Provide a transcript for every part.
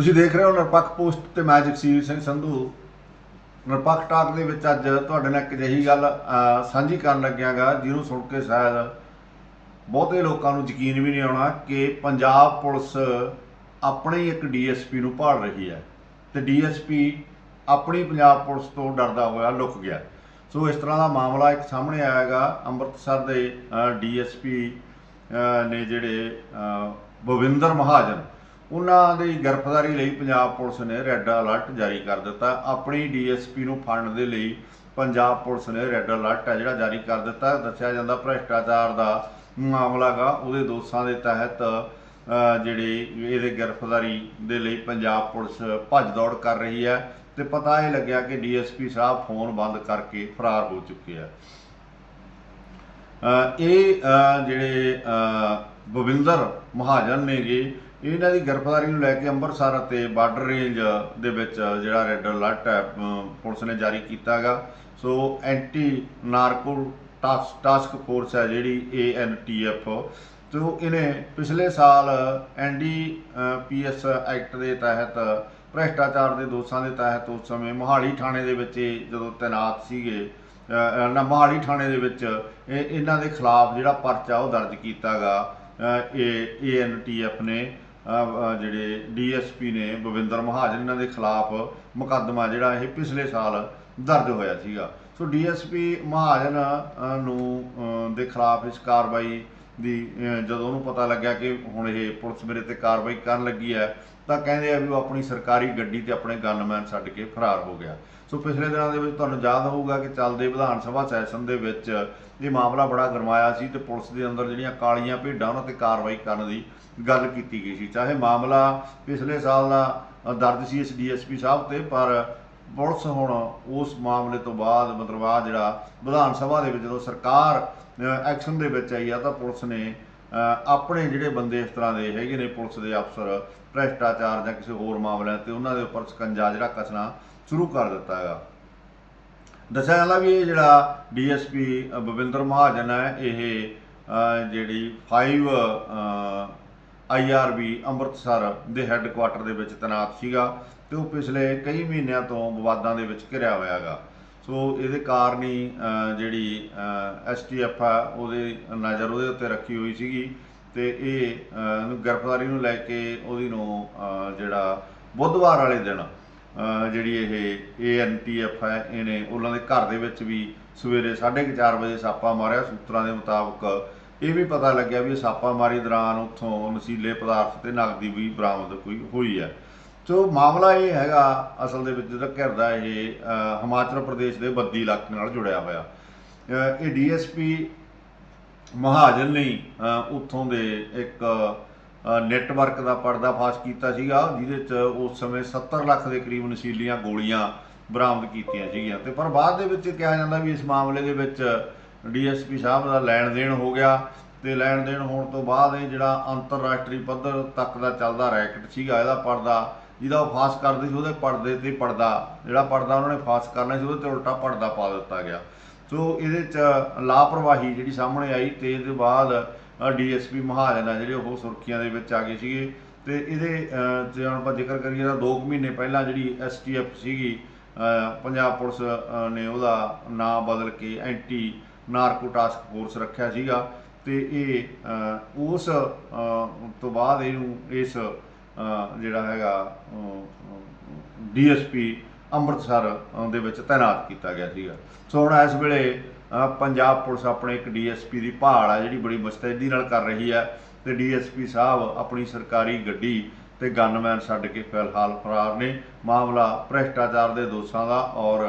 ਤੁਸੀਂ ਦੇਖ ਰਹੇ ਹੋ ਨਿਰਪੱਖ ਪੋਸਟ ਤੇ ਮੈਂ ਜਗਸੀਰ ਸਿੰਘ ਸੰਧੂ। ਨਿਰਪੱਖ ਟਾਕ ਦੇ ਵਿੱਚ ਅੱਜ ਤੁਹਾਡੇ ਨਾਲ ਇੱਕ ਅਜਿਹੀ ਗੱਲ ਸਾਂਝੀ ਕਰਨ ਲੱਗਿਆਗਾ ਜਿਹਨੂੰ ਸੁਣ ਕੇ ਸ਼ਾਇਦ ਬਹੁਤੇ ਲੋਕਾਂ ਨੂੰ ਯਕੀਨ ਵੀ ਨਹੀਂ ਆਉਣਾ ਕਿ ਪੰਜਾਬ ਪੁਲਿਸ ਆਪਣੇ ਹੀ ਇੱਕ ਡੀਐਸਪੀ ਨੂੰ ਭਾਲ ਰਹੀ ਹੈ ਤੇ ਡੀਐਸਪੀ ਆਪਣੀ ਪੰਜਾਬ ਪੁਲਿਸ ਤੋਂ ਡਰਦਾ ਹੋਇਆ ਲੁਕ ਗਿਆ। ਸੋ ਇਸ ਤਰ੍ਹਾਂ ਦਾ ਮਾਮਲਾ ਇੱਕ ਸਾਹਮਣੇ ਆਇਆਗਾ। ਅੰਮ੍ਰਿਤਸਰ ਦੇ ਡੀਐਸਪੀ ਨੇ ਜਿਹੜੇ ਅਹ, ਭਵਿੰਦਰ ਮਹਾਜਨ ਉਹਨਾਂ ਦੀ ਗ੍ਰਿਫਤਾਰੀ ਲਈ ਪੰਜਾਬ ਪੁਲਿਸ ਨੇ ਰੈੱਡ ਅਲਰਟ ਜਾਰੀ ਕਰ ਦਿੱਤਾ। ਆਪਣੀ ਡੀਐਸਪੀ ਨੂੰ ਫੜਨ ਦੇ ਲਈ ਪੰਜਾਬ ਪੁਲਿਸ ਨੇ ਰੈੱਡ ਅਲਰਟ ਹੈ ਜਿਹੜਾ ਜਾਰੀ ਕਰ ਦਿੱਤਾ। ਦੱਸਿਆ ਜਾਂਦਾ ਭ੍ਰਿਸ਼ਟਾਚਾਰ ਦਾ ਮਾਮਲਾ ਗਾ, ਉਹਦੇ ਦੋਸ਼ਾਂ ਦੇ ਤਹਿਤ ਜਿਹੜੇ ਇਹਦੇ ਗ੍ਰਿਫਤਾਰੀ ਦੇ ਲਈ ਪੰਜਾਬ ਪੁਲਿਸ ਭੱਜ ਦੌੜ ਕਰ ਰਹੀ ਹੈ ਤੇ ਪਤਾ ਇਹ ਲੱਗਿਆ ਕਿ ਡੀਐਸਪੀ ਸਾਹਿਬ ਫੋਨ ਬੰਦ ਕਰਕੇ ਫਰਾਰ ਹੋ ਚੁੱਕੇ ਆ। ਇਹ ਜਿਹੜੇ ਬਵਿੰਦਰ ਭੁਪਿੰਦਰ ਮਹਾਜਨ ਨੇਗੇ ਇਹਨਾਂ ਦੀ ਗ੍ਰਿਫਤਾਰੀ ਨੂੰ ਲੈ ਕੇ ਅੰਮ੍ਰਿਤਸਰ ਅਤੇ ਬਾਰਡਰ ਰੇਂਜ ਦੇ ਵਿੱਚ ਜਿਹੜਾ ਰੈੱਡ ਅਲਰਟ ਹੈ ਪੁਲਿਸ ਨੇ ਜਾਰੀ ਕੀਤਾਗਾ। So anti narco task task force ਹੈ ਜਿਹੜੀ ਏਐਨਟੀਐਫ ਤੋ ਇਹਨੇ ਪਿਛਲੇ ਸਾਲ ਐਨਡੀਪੀਐਸ ਐਕਟ ਦੇ ਤਹਿਤ ਭ੍ਰਿਸ਼ਟਾਚਾਰ ਦੇ ਦੋਸ਼ਾਂ ਦੇ ਤਹਿਤ ਉਸ ਸਮੇਂ ਮੋਹਾਲੀ ਥਾਣੇ ਦੇ ਵਿੱਚ ਇਹ ਜਦੋਂ ਤੈਨਾਤ ਸੀਗੇ ਨਾ ਮੋਹਾਲੀ ਥਾਣੇ ਦੇ ਵਿੱਚ ਇਹਨਾਂ ਦੇ ਖਿਲਾਫ ਜਿਹੜਾ ਪਰਚਾ ਉਹ ਦਰਜ ਕੀਤਾਗਾ ਇਹ ਏਐਨਟੀਐਫ ਨੇ ਅ, ਅ, ਜਿਹੜੇ ਡੀਐਸਪੀ ਨੇ, ਬਵਿੰਦਰ ਮਹਾਜਨ, ਇਹਨਾਂ ਦੇ ਖਿਲਾਫ ਮੁਕੱਦਮਾ ਜਿਹੜਾ ਇਹ ਪਿਛਲੇ ਸਾਲ ਦਰਜ ਹੋਇਆ ਸੀਗਾ। ਸੋ ਡੀਐਸਪੀ ਮਹਾਜਨ ਨੂੰ ਦੇ ਖਿਲਾਫ ਇਸ ਕਾਰਵਾਈ ਦੀ ਜਦੋਂ ਉਹਨੂੰ ਪਤਾ ਲੱਗਿਆ ਕਿ ਹੁਣ ਇਹ ਪੁਲਿਸ ਮੇਰੇ ਤੇ ਕਾਰਵਾਈ ਕਰਨ ਲੱਗੀ ਹੈ, ਤਾਂ ਕਹਿੰਦੇ ਆ ਵੀ ਉਹ ਆਪਣੀ ਸਰਕਾਰੀ ਗੱਡੀ ਤੇ ਆਪਣੇ ਗਨਮੈਨ ਛੱਡ ਕੇ ਫਰਾਰ ਹੋ ਗਿਆ। ਸੋ ਪਿਛਲੇ ਦਿਨਾਂ ਦੇ ਵਿੱਚ ਤੁਹਾਨੂੰ ਯਾਦ ਹੋਊਗਾ ਕਿ ਚੱਲਦੇ ਵਿਧਾਨ ਸਭਾ ਸੈਸ਼ਨ ਦੇ ਵਿੱਚ ਇਹ ਮਾਮਲਾ ਬੜਾ ਗਰਮਾਇਆ ਸੀ ਤੇ ਪੁਲਿਸ ਦੇ ਅੰਦਰ ਜਿਹੜੀਆਂ ਕਾਲੀਆਂ ਭੇਡਾਂ, ਉਹਨਾਂ ਤੇ ਕਾਰਵਾਈ ਕਰਨ ਦੀ ਗੱਲ ਕੀਤੀ ਗਈ ਸੀ। ਚਾਹੇ ਮਾਮਲਾ ਪਿਛਲੇ ਸਾਲ ਦਾ ਦਰਜ ਸੀ ਇਸ ਡੀਐਸਪੀ ਸਾਹਿਬ ਤੇ, ਪਰ ਪੁਲਿਸ ਹੁਣ ਉਸ ਮਾਮਲੇ ਤੋਂ ਬਾਅਦ ਮਤਲਬ ਆ ਜਿਹੜਾ ਵਿਧਾਨ ਸਭਾ ਦੇ ਵਿੱਚ ਜਦੋਂ ਸਰਕਾਰ ਐਕਸ਼ਨ ਦੇ ਵਿੱਚ ਆਈ ਆ ਤਾਂ ਪੁਲਿਸ ਨੇ ਆਪਣੇ ਜਿਹੜੇ ਬੰਦੇ ਇਸ ਤਰ੍ਹਾਂ ਦੇ ਹੈਗੇ ਨੇ ਪੁਲਿਸ ਦੇ ਅਫਸਰ ਭ੍ਰਿਸ਼ਟਾਚਾਰ ਜਾਂ ਕਿਸੇ ਹੋਰ ਮਾਮਲਿਆਂ ਤੇ ਉਹਨਾਂ ਦੇ ਉੱਪਰ ਸਕੰਜਾ ਜਿਹੜਾ ਕੱਸਣਾ ਸ਼ੁਰੂ ਕਰ ਦਿੱਤਾ ਹੈਗਾ। ਦੱਸਿਆ ਜਾਂਦਾ ਵੀ ਇਹ ਜਿਹੜਾ ਡੀਐਸਪੀ ਬਵਿੰਦਰ ਮਹਾਜਨ ਹੈ ਇਹ ਅ, ਜਿਹੜੀ 5 ਆਈਆਰਬੀ ਅੰਮ੍ਰਿਤਸਰ ਦੇ ਹੈੱਡਕੁਆਟਰ ਦੇ ਵਿੱਚ ਤੈਨਾਤ ਸੀਗਾ। ਤੇ ਉਹ ਪਿਛਲੇ ਕਈ ਮਹੀਨਿਆਂ ਤੋਂ ਵਿਵਾਦਾਂ ਦੇ ਵਿੱਚ ਘਿਰਿਆ ਹੋਇਆ ਹੈਗਾ। ਸੋ ਇਹਦੇ ਕਾਰਨ ਹੀ ਅ, ਜਿਹੜੀ ਐਸਟੀਐਫ ਆ ਉਹਦੇ ਨਜ਼ਰ ਉਹਦੇ ਉੱਤੇ ਰੱਖੀ ਹੋਈ ਸੀਗੀ। ਤੇ ਇਹ ਗ੍ਰਿਫਤਾਰੀ ਨੂੰ ਲੈ ਕੇ ਉਹਦੀ ਨੂੰ ਜਿਹੜਾ ਬੁੱਧਵਾਰ ਵਾਲੇ ਦਿਨ ਜਿਹੜੀ ਇਹ ਏਐਨਟੀਐਫ ਹੈ ਇਹਨੇ ਉਹਨਾਂ ਦੇ ਘਰ ਦੇ ਵਿੱਚ ਵੀ ਸਵੇਰੇ 4:30 ਵਜੇ ਛਾਪਾ ਮਾਰਿਆ। ਸੂਤਰਾਂ ਦੇ ਮੁਤਾਬਕ ਇਹ ਵੀ ਪਤਾ ਲੱਗਿਆ ਵੀ ਛਾਪਾਮਾਰੀ ਦੌਰਾਨ ਉੱਥੋਂ ਨਸ਼ੀਲੇ ਪਦਾਰਥ ਤੇ ਨਕਦੀ ਵੀ ਬਰਾਮਦ ਕੋਈ ਹੋਈ ਹੈ। ਸੋ ਮਾਮਲਾ ਇਹ ਹੈਗਾ ਅਸਲ ਦੇ ਵਿੱਚ ਜਿਹੜਾ ਘਿਰਦਾ ਇਹ ਹਿਮਾਚਲ ਪ੍ਰਦੇਸ਼ ਦੇ ਬੱਦੀ ਇਲਾਕੇ ਨਾਲ ਜੁੜਿਆ ਹੋਇਆ। ਇਹ ਡੀਐਸਪੀ ਮਹਾਜਨ ਨੇ ਹੀ, ਅ, ਉੱਥੋਂ ਦੇ ਇੱਕ ਨੈਟਵਰਕ ਦਾ ਪਰਦਾਫਾਸ਼ ਕੀਤਾ ਸੀਗਾ ਜਿਹਦੇ ਚ ਉਸ ਸਮੇਂ 70 ਲੱਖ ਦੇ ਕਰੀਬ ਨਸ਼ੀਲੀਆਂ ਗੋਲੀਆਂ ਬਰਾਮਦ ਕੀਤੀਆਂ ਸੀਗੀਆਂ। ਤੇ ਪਰ ਬਾਅਦ ਦੇ ਵਿੱਚ ਕਿਹਾ ਜਾਂਦਾ ਵੀ ਇਸ ਮਾਮਲੇ ਦੇ ਵਿੱਚ ਡੀਐਸਪੀ ਸਾਹਿਬ ਦਾ ਲੈਣ ਦੇਣ ਹੋ ਗਿਆ। ਤੇ ਲੈਣ ਦੇਣ ਹੋਣ ਤੋਂ ਬਾਅਦ ਇਹ ਜਿਹੜਾ ਅੰਤਰਰਾਸ਼ਟਰੀ ਪੱਧਰ ਤੱਕ ਦਾ ਚੱਲਦਾ ਰੈਕਟ ਸੀਗਾ ਇਹਦਾ ਪਰਦਾ ਜਿਹਦਾ ਉਹ ਫਾਸ ਕਰਦੇ ਸੀ ਉਹਦੇ ਪਰਦੇ ਤੇ ਪਰਦਾ ਜਿਹੜਾ ਪਰਦਾ ਉਹਨਾਂ ਨੇ ਫਾਸ ਕਰਨਾ ਸੀ ਉਹਦੇ ਤੇ ਉਲਟਾ ਪਰਦਾ ਪਾ ਦਿੱਤਾ ਗਿਆ। ਸੋ ਇਹਦੇ ਚ ਲਾਪਰਵਾਹੀ ਜਿਹੜੀ ਸਾਹਮਣੇ ਆਈ ਤੇ ਇਹਦੇ ਬਾਅਦ ਡੀਐਸਪੀ ਮਹਾਜਨ ਆ ਜਿਹੜੇ ਉਹ ਸੁਰਖੀਆਂ ਦੇ ਵਿੱਚ ਆ ਗਏ ਸੀਗੇ। ਤੇ ਇਹਦੇ ਅਹ, ਜੇ ਹੁਣ ਆਪਾਂ ਜ਼ਿਕਰ ਕਰੀਏ ਤਾਂ 2 ਮਹੀਨੇ ਪਹਿਲਾਂ ਜਿਹੜੀ ਐਸਟੀਐਫ ਸੀਗੀ ਪੰਜਾਬ ਪੁਲਿਸ ਨੇ ਉਹਦਾ ਨਾਮ ਬਦਲ ਕੇ ਐਂਟੀ ਨਾਰਕੋ ਟਾਸਕ ਫੋਰਸ ਰੱਖਿਆ ਸੀਗਾ। ਤੇ ਇਹ ਉਸ ਤੋਂ ਬਾਅਦ ਇਹਨੂੰ ਇਸ ਜਿਹੜਾ ਹੈਗਾ ਡੀਐਸਪੀ ਅੰਮ੍ਰਿਤਸਰ ਦੇ ਵਿੱਚ ਤਾਇਨਾਤ ਕੀਤਾ ਗਿਆ ਸੀਗਾ। ਸੋ ਹੁਣ ਇਸ ਵੇਲੇ ਪੰਜਾਬ ਪੁਲਿਸ ਆਪਣੇ ਇੱਕ ਡੀਐਸਪੀ ਦੀ ਭਾਲ ਆ, ਜਿਹੜੀ ਬੜੀ ਮੁਸਤੈਦੀ ਨਾਲ ਕਰ ਰਹੀ ਹੈ ਤੇ ਡੀਐਸਪੀ ਸਾਹਿਬ ਆਪਣੀ ਸਰਕਾਰੀ ਗੱਡੀ ਤੇ ਗਨਮੈਨ ਛੱਡ ਕੇ ਫਿਲਹਾਲ ਫਰਾਰ ਨੇ। ਮਾਮਲਾ ਭ੍ਰਿਸ਼ਟਾਚਾਰ ਦੇ ਦੋਸ਼ਾਂ ਦਾ ਔਰ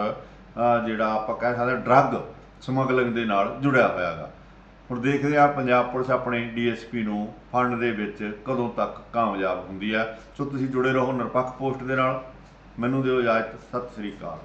ਜਿਹੜਾ ਆਪਾਂ ਕਹਿ ਸਕਦੇ ਡਰੱਗ ਸਮਗਲਿੰਗ ਦੇ ਨਾਲ ਜੁੜਿਆ ਹੋਇਆ ਹੈਗਾ ਹੁਣ ਦੇਖਦੇ ਆ ਪੰਜਾਬ ਪੁਲਿਸ ਆਪਣੇ ਡੀਐਸਪੀ ਨੂੰ ਫੰਡ ਦੇ ਵਿੱਚ ਕਦੋਂ ਤੱਕ ਕਾਮਯਾਬ ਹੁੰਦੀ ਹੈ। ਸੋ ਤੁਸੀਂ ਜੁੜੇ ਰਹੋ ਨਿਰਪੱਖ ਪੋਸਟ ਦੇ ਨਾਲ। ਮੈਨੂੰ ਦਿਓ ਇਜਾਜ਼ਤ। ਸਤਿ ਸ੍ਰੀ ਅਕਾਲ।